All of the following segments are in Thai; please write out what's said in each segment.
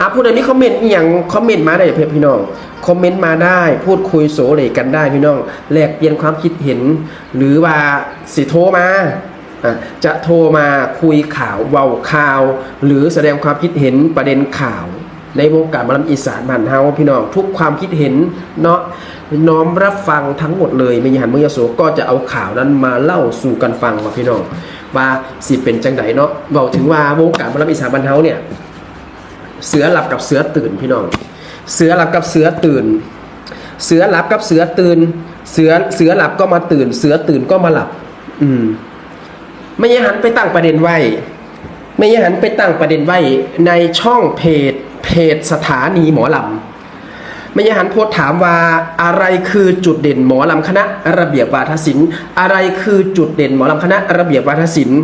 อะผู้ใดมีคอมเมนต์อย่างคอมเมนต์มาได้เพื่อนพี่น้อง คอมเมนต์มาได้ พูดคุยโสเลกันได้พี่น้อง แลกเปลี่ยนความคิดเห็น หรือว่าสิโทรมาอะจะโทรมาคุยข่าวเว้าข่าว หรือแสดงความคิดเห็นประเด็นข่าว ในวงการมอลำอีสานบ้านเฮาพี่น้อง ทุกความคิดเห็นเนาะน้อมรับฟังทั้งหมดเลยไม่ยันเมือยโสก็จะเอาข่าวนั้นมาเล่าสู่กันฟังว่าพี่น้องว่าสิเป็นจังไดเนาะเว้าถึงว่าวงการมอลำอีสานบ้านเฮาเนี่ย เสือหลับกับเสือตื่นพี่น้อง เสือหลับกับเสือตื่น เสือหลับกับเสือตื่น เสือเสือหลับก็มาตื่น เสือตื่นก็มาหลับ อืม ไม่ยหันไปตั้งประเด็นไว้ ไม่ยหันไปตั้งประเด็นไว้ ในช่องเพจ เพจสถานีหมอลำไม่ยหันโพสถามว่าอะไรคือจุดเด่นหมอลำคณะ ระเบียบวาทศิลป์ อะไรคือจุดเด่นหมอลำคณะ ระเบียบวาทศิลป์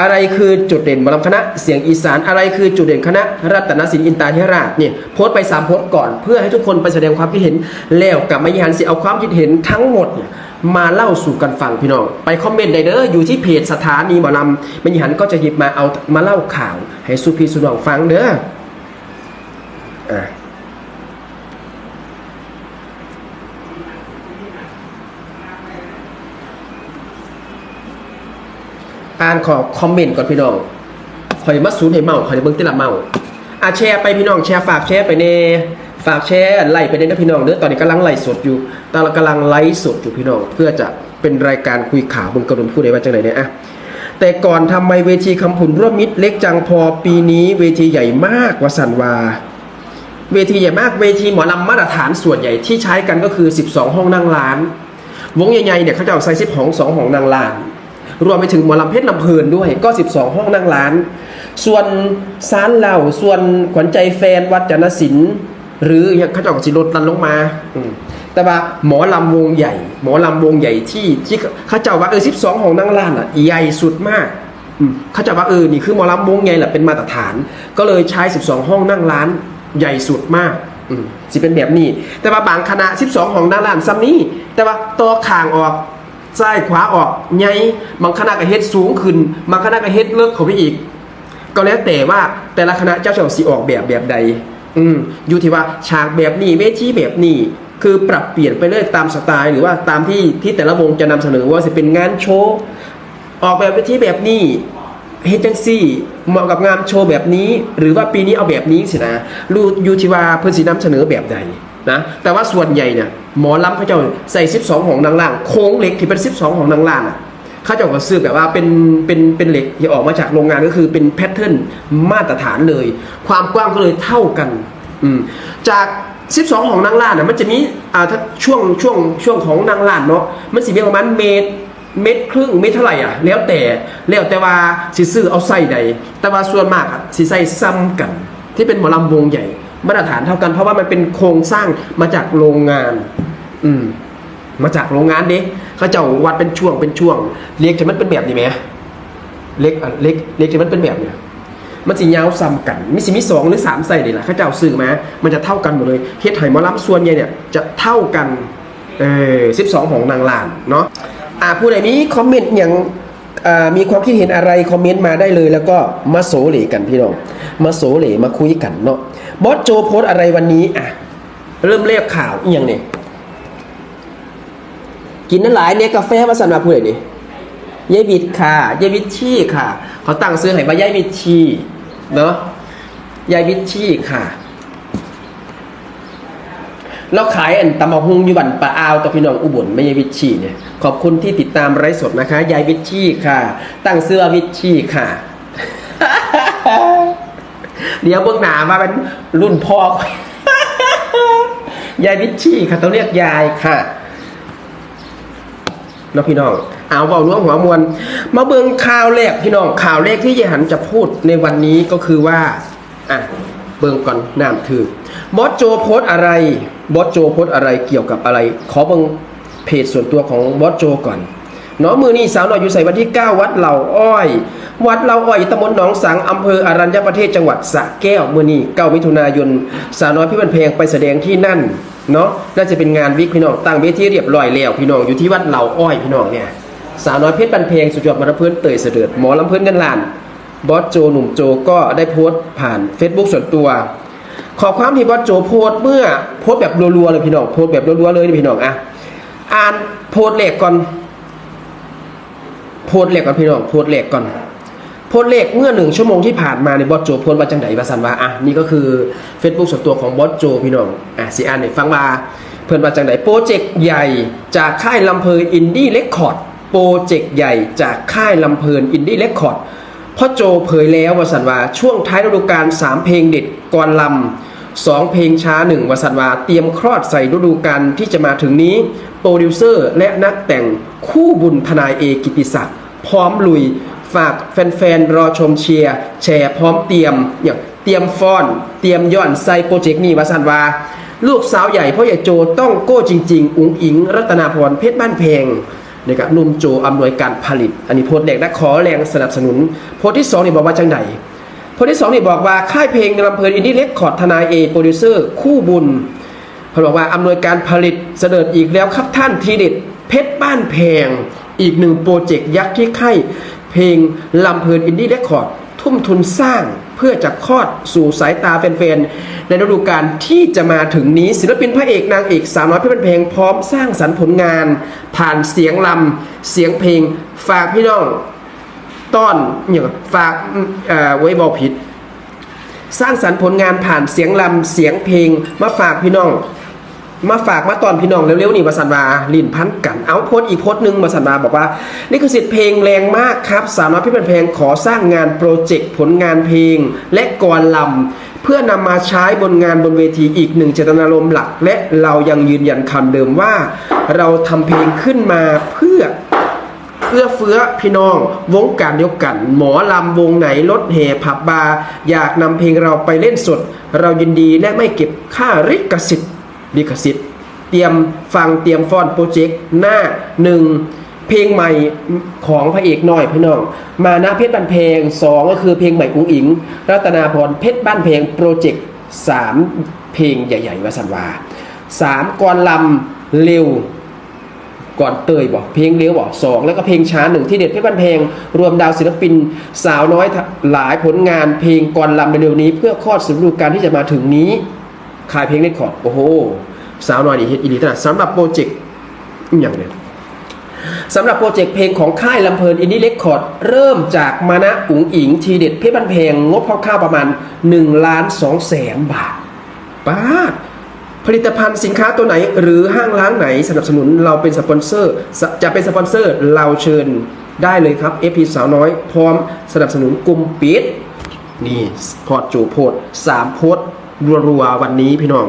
อะไรคือจุดเด่นหมอลำคณะเสียงอีสานอะไรคือจุดเด่นคณะรัตนศิลป์อินตาธิราชเนี่ยโพสต์ไปสามโพสต์ก่อน เพื่อให้ทุกคนไปแสดงความคิดเห็น แล้วกับมายหันสิเอาความคิดเห็นทั้งหมดเนี่ยมาเล่าสู่กันฟังพี่น้องไปคอมเมนต์ได้เด้ออยู่ที่เพจสถานีหมอลำมายหันก็จะหยิบมาเอามาเล่าข่าว ให้สุพีสุนองฟังเด้ออะ อ่านขอคอมเมนต์ก่อนพี่น้องคอยมาสูนให้เมาคอยเบิ่งติละเมาอะแชร์ไปพี่น้องแชร์ฝากแชร์ไปเน่ฝากแชร์ไล่ไปเน่นะพี่น้องเด้อตอนนี้กำลังไล่สดอยู่ตอนกำลังไลฟ์สดอยู่พี่น้อง เพื่อจะเป็นรายการคุยข่าวบิ่งกระดุมพูดได้ว่าจังไหนเนี่ยอะแต่ก่อนทำไมเวทีคำผุนร่วมมิตรเล็กจังพอปีนี้เวทีใหญ่มากวสันวา เวทีใหญ่มากเวทีหมอลำมาตรฐานส่วนใหญ่ที่ใช้กันก็คือ 12 ห้องนั่งร้าน วงใหญ่ๆเนี่ยเขาจะเอาใส่สิบห้องสองห้องนั่งร้าน รวมไปถึงหมอลำเพชรลำเพลินด้วยก็ 12 ห้องนั่งร้าน ส่วนซานเหล่าส่วนขวัญใจแฟนวัดจันทศิลป์หรืออย่างเขาจะเอาสิลดลันลงมาแต่ว่าหมอลำวงใหญ่ หมอลำวงใหญ่ที่ที่ขาเจ้าว่าเออ12ห้องนั่งร้านอะใหญ่สุดมากอืมเขาเจะว่าเออนี่คือหมอลำวงใหญ่แหละเป็นมาตรฐาน ก็เลยใช้12ห้องนั่งร้านใหญ่สุดมากสิเป็นแบบนี้ แต่ว่าบางคณะ12ของนางลานซ้ำนี้ แต่ว่าตัวข่างออก ซ้ายขวาออกใหญ่บางคณะก็เฮ็ดสูงขึ้น บางคณะก็เฮ็ดเลิกเข้าไปอีก ก็แล้วแต่ว่าแต่ละคณะเจ้าชายสิออกแบบแบบใด อืมอยู่ที่ว่าฉากแบบนี้เวทีแบบนี้คือปรับเปลี่ยนไปเรื่อยตามสไตล์หรือว่าตามที่ที่แต่ละวงจะนำเสนอว่าจะเป็นงานโชว์ออกแบบเวทีแบบนี้เฮดจังซี่เหมาะกับงานโชว์แบบนี้ หรือว่าปีนี้เอาแบบนี้สินะรู้อยู่ที่ว่าเพื่อนสีนำเสนอแบบใด นะแต่ว่าส่วนใหญ่เนี่ยหมอลำเขาเจ้าใส่ 12 ของนางล่างโค้งเหล็กที่เป็น 12 ของนางล่างอะเขาเจ้าก็ซื้อแบบว่าเป็นเป็นเป็นเหล็กที่ออกมาจากโรงงานก็คือเป็นแพทเทิร์นมาตรฐานเลย ความกว้างก็เลยเท่ากันอืมจาก 12 ของนางล่านน่ะมันจะมีอ่าถ้าช่วงช่วงช่วงของนางล่านเนาะมันสิมีประมาณเมตรเม็ดครึ่งเม็ดเท่าไหร่อะ แล้วแต่แล้วแต่ว่าสิซื้อเอาไส้ใดแต่ว่าส่วนมากอะสิใส่ซ้ำกัน ที่เป็นหมอลำวงใหญ่ มาตรฐานเท่ากันเพราะว่ามันเป็นโครงสร้างมาจากโรงงาน อืม มาจากโรงงานเด้เขาเจ้าวัดเป็นช่วงเป็นช่วง เล็กจะมันเป็นแบบนี้ไหมเล็กอะเล็กเล็กจะมันเป็นแบบเนี้ยมันสิยาวซ้ำกันมีสิมีสองหรือสามไส้นี่แหละเขาเจ้าซื้อมา มันจะเท่ากันหมดเลยเฮ็ดไห่มอลำส่วนใหญ่เนี่ยจะเท่ากันเออสิบสองของนางลานเนาะอ่าผู้ใดนี้คอมเมนต์อย่างมีความคิดเห็นอะไรคอมเมนต์มาได้เลย แล้วก็มาโสเหลกันพี่น้องมาโสเหลมาคุยกันเนาะ บอสโจโพสอะไรวันนี้อะเริ่มเรียกข่าวอีกอย่างเนี่ยกินนั่นหลายเนี่ยกาแฟมาสั่นมาผู้ใดนี่ยายวิทย์ค่ะยายวิทย์ชี่ค่ะ เขาตั้งซื้อให้ว่ายายวิทย์ชี่เนาะยายวิทย์ชี่ค่ะเราขายอันตำมะฮุงอยู่บันปะอาวต่อพี่น้องอุบลไม่ใช่วิชชีเนี่ยขอบคุณที่ติดตามไร้สดนะคะ ยายวิชชีค่ะ ตั้งเสื้อวิชชีค่ะ เดี๋ยวเบื้องหน้ามาเป็นรุ่นพ่อยายวิชชีค่ะต้องเรียกยายค่ะเนาะพี่น้องเอาเบาล่วงหัวมวลมาเบิ่งข่าวแรกพี่น้องข่าวแรกที่ยายหันจะพูดในวันนี้ก็คือว่าอะเบิ่งก่อนน้ำถือบอสโจโพสอะไรบอสโจโพสอะไรเกี่ยวกับอะไร ขอเบิ่งเพจส่วนตัวของบอสโจก่อนเนาะมือนี่สาวหน่อยอยู่ใส่วันที่ 9 วัดเหล่าอ้อย วัดเหล่าอ้อยตำบลหนองสังอำเภออารัญญประเทศจังหวัดสระแก้วเมื่อนี่9มิถุนายนสาวน้อยพี่บันเพลงไปแสดงที่นั่นเนาะน่าจะเป็นงานวิกพี่น้องตั้งเวทีเรียบร้อยแล้วพี่น้องอยู่ที่วัดเหล่าอ้อยพี่น้องเนี่ยสาวน้อยเพชรบันเพลงสุดยอดมรเพื่อนเตยเสด็จหมอลำเพื่อนกันลานบอสโจหนุ่มโจก็ได้โพสต์ผ่าน Facebook ส่วนตัว ขอความที่บอสโจโพสต์เมื่อโพสต์แบบรัวๆเลยพี่น้องโพสต์แบบรัวๆเลยพี่น้องอะอ่านโพสต์แรกก่อนโพสต์แรกก่อนพี่น้องโพสต์แรกก่อน พสต์เลขเมื่อหนึ่งชั่วโมงที่ผ่านมาในบอสโจพสต์ว่าจังไดว่าสันว่าอะนี่ก็คือ Facebook ส่วนตัวของบอสโจพี่น้องอะสิอ่านให้ฟังว่าเพื่อนว่าจังไดโปรเจกต์ใหญ่จากค่ายลำเพลินอินดี้เรคคอร์ดโปรเจกต์ใหญ่จากค่ายลำเพลินอินดี้เรคคอร์ดพ่อโจเผยแล้วว่าสันว่าช่วงท้ายฤดูกาล3เพลงเด็ดกรลำสองเพลงช้าหนึ่งวสันวาเตรียมคลอดใส่ฤดูกาลที่จะมาถึงนี้โปรดิวเซอร์และนักแต่งคู่บุญทนายเอกิติศักดิ์พร้อมลุย ฝากแฟนๆ รอชมเชียร์แชร์พร้อมเตรียมอย่างเตรียมฟอน เตรียมย่อนใส่โปรเจกต์นี้วาสันวา ลูกสาวใหญ่พ่อใหญ่โจต้องโก้จริง ๆ อุ๋งอิง รัตนาพรเพชรบ้านเพงนะครับหนุ่มโจอำนวยการผลิต อันนี้โพสต์แรกและขอแรงสนับสนุน โพสต์ที่สองนี่บอกว่าจังไดโพสต์ที่สองนี่บอกว่าค่ายเพลงลำเพลินอินดี้เรคคอร์ดทนายเอโปรดิวเซอร์คู่บุญเขาบอกว่าอำนวยการผลิตเสด็จอีกแล้วครับท่านทีเด็ดเพชรบ้านแพงอีกหนึ่งโปรเจกต์ยักษ์ที่ค่าย เพลงลำเพลินอินดี้เรคคอร์ดทุ่มทุนสร้างเพื่อจะคลอดสู่สายตาแฟนๆ ในฤดูกาลที่จะมาถึงนี้ศิลปินพระเอกนางเอกสาวน้อยเพชรบ้านแพงพร้อมสร้างสรรค์ผลงาน ผ่านเสียงลำเสียงเพลงฝากพี่น้องต้อนเนี่ยฝากเอ่อไว้บอกผิด สร้างสรรค์ผลงานผ่านเสียงลำเสียงเพลงมาฝากพี่น้อง มาฝากมาตอนพี่น้องเร็วๆนี่วสันวาลินพันกัน เอาโพสต์อีกโพสต์หนึ่งวสันวาบอกว่า นี่คือสิทธิ์เพลงแรงมากครับสามารถพี่เป็นเพลงขอสร้างงานโปรเจกต์ผลงานเพลง และกรลำเพื่อนำมาใช้บนงานบนเวทีอีกหนึ่งเจตนารมณ์หลัก และเรายังยืนยันคำเดิมว่า เราทำเพลงขึ้นมาเพื่อเอื้อเฟื้อพี่น้องวงการเดียวกัน หมอลำวงไหนรถแห่ผับบาร์อยากนำเพลงเราไปเล่นสด เรายินดีและไม่เก็บค่าริขสิทธิ์ ลิขสิทธิ์เตรียมฟังเตรียมฟอนโปรเจกต์หน้าหนึ่งเพลงใหม่ของพระเอกหน้อยพี่น้อง มาน้าเพชรบ้านเพลงสองก็คือเพลงใหม่อุ้งอิง รัตนาพรเพชรบ้านเพลงโปรเจกต์สามเพลงใหญ่ๆวสันวาสามกรลำเร็วก่อนเตยบอกเพลงเร็วบอกสองแล้วก็เพลงช้าหนึ่งที่เด็ดเพชรบ้านเพลง รวมดาวศิลปิน สาวน้อยหลายผลงานเพลงก่อนลำในเร็วนี้ เพื่อคลอดสู่ฤดูกาลที่จะมาถึงนี้ ขายเพลงเล่นคอร์ดโอ้โหสาวน้อยนี่เฮ็ดอีหลีขนาดสำหรับโปรเจกต์อย่างเนี้ยสำหรับโปรเจกต์เพลงของค่ายลำเพลินอินดี้เรคคอร์ดเริ่มจากมานะอุ๋งอิงทีเด็ดเพชรบ้านเพลงงบคร่าวๆประมาณ1ล้าน2แสนบาทป้าดผลิตภัณฑ์สินค้าตัวไหน หรือห้างร้านไหนสนับสนุนเราเป็นสปอนเซอร์ จะเป็นสปอนเซอร์เราเชิญได้เลยครับ FP สาวน้อย พร้อมสนับสนุนกลุ่มปิดนี่พอจูโพดสามโพด รัวๆวันนี้พี่น้อง